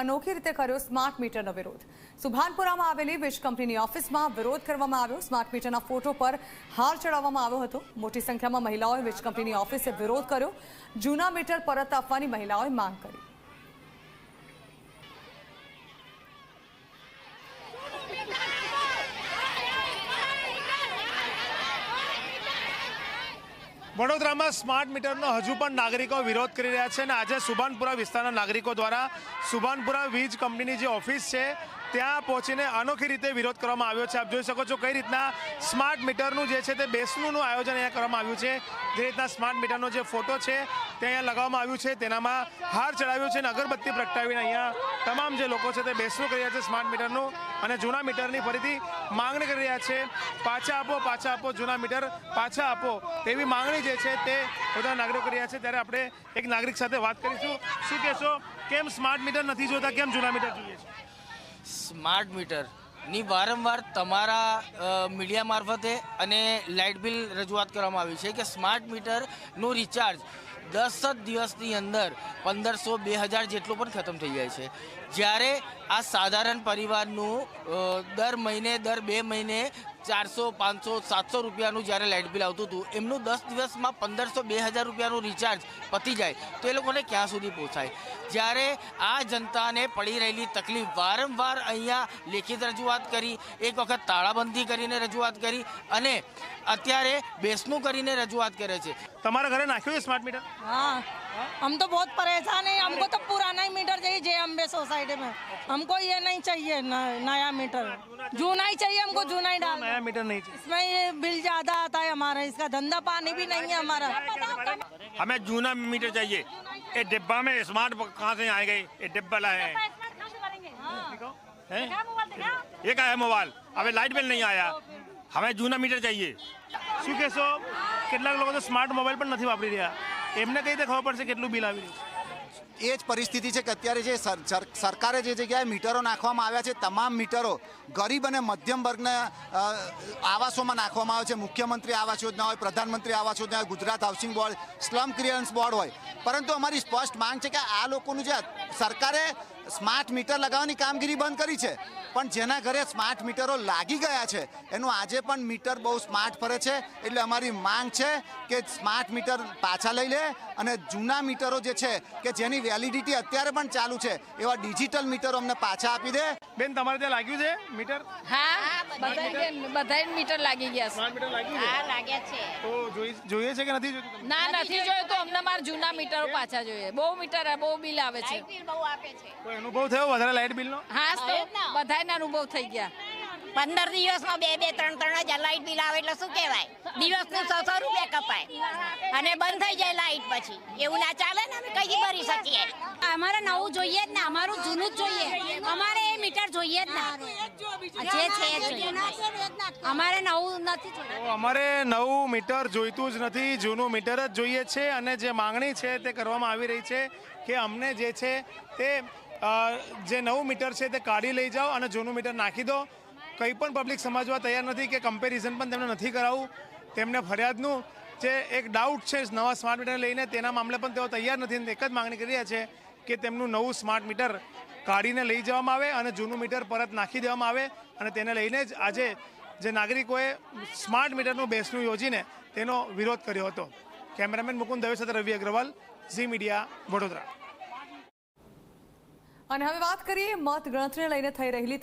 અનોખી રીતે કર્યો સ્માર્ટ મીટરનો વિરોધ. સુભાનપુરામાં આવેલી વીજ કંપનીની ઓફિસમાં વિરોધ કરવામાં આવ્યો. સ્માર્ટ મીટરના ફોટો પર હાર ચડાવવામાં આવ્યો હતો. મોટી સંખ્યામાં મહિલાઓએ વીજ કંપનીની ઓફિસે વિરોધ કર્યો. જૂના મીટર પરત આપવાની મહિલાઓએ માંગ કરી. વડોદરામાં સ્માર્ટ મીટરનો હજુ પણ નાગરિકો વિરોધ કરી રહ્યા છે અને આજે સુભાનપુરા વિસ્તારના નાગરિકો દ્વારા સુભાનપુરા વીજ કંપનીની જે ઓફિસ છે ત્યાં પહોંચીને અનોખી રીતે વિરોધ કરવામાં આવ્યો છે. આપ જોઈ શકો છો કઈ રીતના સ્માર્ટ મીટરનું જે છે તે બેસણુંનું આયોજન અહીંયા કરવામાં આવ્યું છે. જે રીતના સ્માર્ટ મીટરનો જે ફોટો છે તે અહીંયા લગાવવામાં આવ્યું છે. તેનામાં હાર ચડાવ્યો છે અને અગરબત્તી પ્રગટાવીને અહીંયા તમામ જે લોકો છે તે બેસણું કરી રહ્યા છે સ્માર્ટ મીટરનું અને જૂના મીટરની ફરીથી માંગણી કરી રહ્યા છે. પાછા આપો પાછા આપો, જૂના મીટર પાછા આપો તેવી માંગણી જે છે તે બધા નાગરિકો રહ્યા છે. ત્યારે આપણે એક નાગરિક સાથે વાત કરીશું. શું કહેશો? કેમ સ્માર્ટ મીટર નથી જોતા? કેમ જૂના મીટર જોઈએ છે? સ્માર્ટ મીટરની વારંવાર તમારા મીડિયા મારફતે અને લાઇટ બિલ રજૂઆત કરવામાં આવી છે કે સ્માર્ટ મીટરનું રિચાર્જ દસ જ દિવસની અંદર પંદરસો બે હજાર જેટલું પણ ખતમ થઈ જાય છે. જ્યારે આ સાધારણ પરિવારનું દર મહિને, દર બે મહિને ચારસો પાંચસો સાતસો રૂપિયાનું જ્યારે લાઇટ બિલ આવતું હતું એમનું દસ દિવસમાં પંદરસો બે હજાર રૂપિયાનું રિચાર્જ પતી જાય તો એ લોકોને ક્યાં સુધી પહોંચાય જ્યારે આ જનતાને પડી રહેલી તકલીફ વારંવાર અહીંયા લેખિત રજૂઆત કરી એક વખત તાળાબંધી કરીને રજૂઆત કરી અને અત્યારે બેસનું કરીને રજૂઆત કરે છે. તમારા ઘરે નાખ્યું છે સ્માર્ટ મીટર हाँ हम तो बहुत परेशान हैं हमको तो पुराना ही मीटर चाहिए जे अम्बे सोसाइटी में हमको ये नहीं चाहिए न- नया मीटर जूना ही चाहिए हमको जूना ही डाल નયા મીટર નહીં છે इसमें ये बिल ज्यादा आता है हमारा इसका धंधा पानी भी नहीं है हमारा हमें जूना मीटर चाहिए ये डिब्बा में स्मार्ट कहाँ से आ गए ये डिब्बा लाए हैं हैं? ये क्या है मोबाइल अभी लाइट बिल नहीं आया हमें जूना मीटर चाहिए શું કહેશો કેટલાક લોકો તો સ્માર્ટ મોબાઈલ પણ નથી વાપરી રહ્યા એમને કઈ રીતે ખબર પડશે કેટલું બિલ આવી રહ્યું એ જ પરિસ્થિતિ છે કે અત્યારે જે સર- સર- સરકારે જે જગ્યાએ મીટરો નાખવામાં આવ્યા છે, તમામ મીટરો ગરીબ અને મધ્યમ વર્ગના આવાસોમાં નાખવામાં આવે છે. મુખ્યમંત્રી આવાસ યોજના હોય, પ્રધાનમંત્રી આવાસ યોજના હોય, Gujarat housing board, slum clearance board હોય. પરંતુ અમારી સ્પષ્ટ માંગ છે કે આ લોકોનું જે સરકારે સ્માર્ટ મીટર લગાવવાની કામગીરી બંધ કરી છે. પણ જેના ઘરે સ્માર્ટ મીટરો લાગી ગયા છે એનું આજે પણ મીટર બહુ સ્માર્ટ ફરે છે. એટલે અમારી માંગ છે કે સ્માર્ટ મીટર પાછા લઈ લે અને જૂના મીટરો જે છે કે જેની વેલિડિટી અત્યારે પણ ચાલુ છે એવા ડિજિટલ મીટરો અમને પાછા આપી દે. બેન તમારે ત્યાં લાગ્યું છે મીટર? હા બધા બધા મીટર લાગી ગયા છે. મીટર લાગ્યું હા લાગ્યા છે. તો જોઈ જોઈએ છે કે નથી જોયું ના નથી જોયું તો અમને મારા જૂના મીટરો પાછા જોઈએ. બહુ મીટર બહુ બિલ આવે છે. કોઈ અનુભવ થયો વધારે લાઇટ બિલનો? હા તો બધાને અનુભવ થઈ ગયા. પંદર દિવસમાં બે બે ત્રણ ત્રણ હજાર લાઈટ બિલ આવે એટલે શું કહેવાય? દિવસનું સો સો રૂપિયા કપાય. અને બંધ થઈ જાય લાઈટ પછી. એવું ના ચાલે ને અમે કઈ ભરી શકીએ. અમારે નવું જોઈએ જ ને અમારું જૂનું જ જોઈએ. અમારે એ મીટર જોઈએ જ ના. જે છે અમારે નવું નથી અમારે નવું મીટર જોઈતું જ નથી જૂનું મીટર જ જોઈએ છે અને જે માંગણી છે તે કરવામાં આવી રહી છે કે અમને જે છે તે જે નવું મીટર છે તે કાઢી લઈ જાઓ અને જૂનું મીટર નાખી દો. કંઈ પણ પબ્લિક સમજવા તૈયાર નથી કે કમ્પેરિઝન પણ તેમને નથી કરાવવું. તેમને ફરિયાદનું જે એક ડાઉટ છે નવા સ્માર્ટ મીટર લઈને તેના મામલે પણ તેઓ તૈયાર નથી એક જ માંગણી કરી રહ્યા છે કે તેમનું નવું સ્માર્ટ મીટર કાઢીને લઈ જવામાં આવે અને જૂનું મીટર પરત નાખી દેવામાં આવે અને તેને લઈને જ આજે જે નાગરિકોએ સ્માર્ટ મીટરનું બેસનું યોજીને તેનો વિરોધ કર્યો હતો. કેમેરામેન મુકુંદ દવે સાથે રવિ અગ્રવાલ, ઝી મીડિયા વડોદરા. અને હવે વાત કરીએ મત ગણતરીને લઈને થઈ રહેલી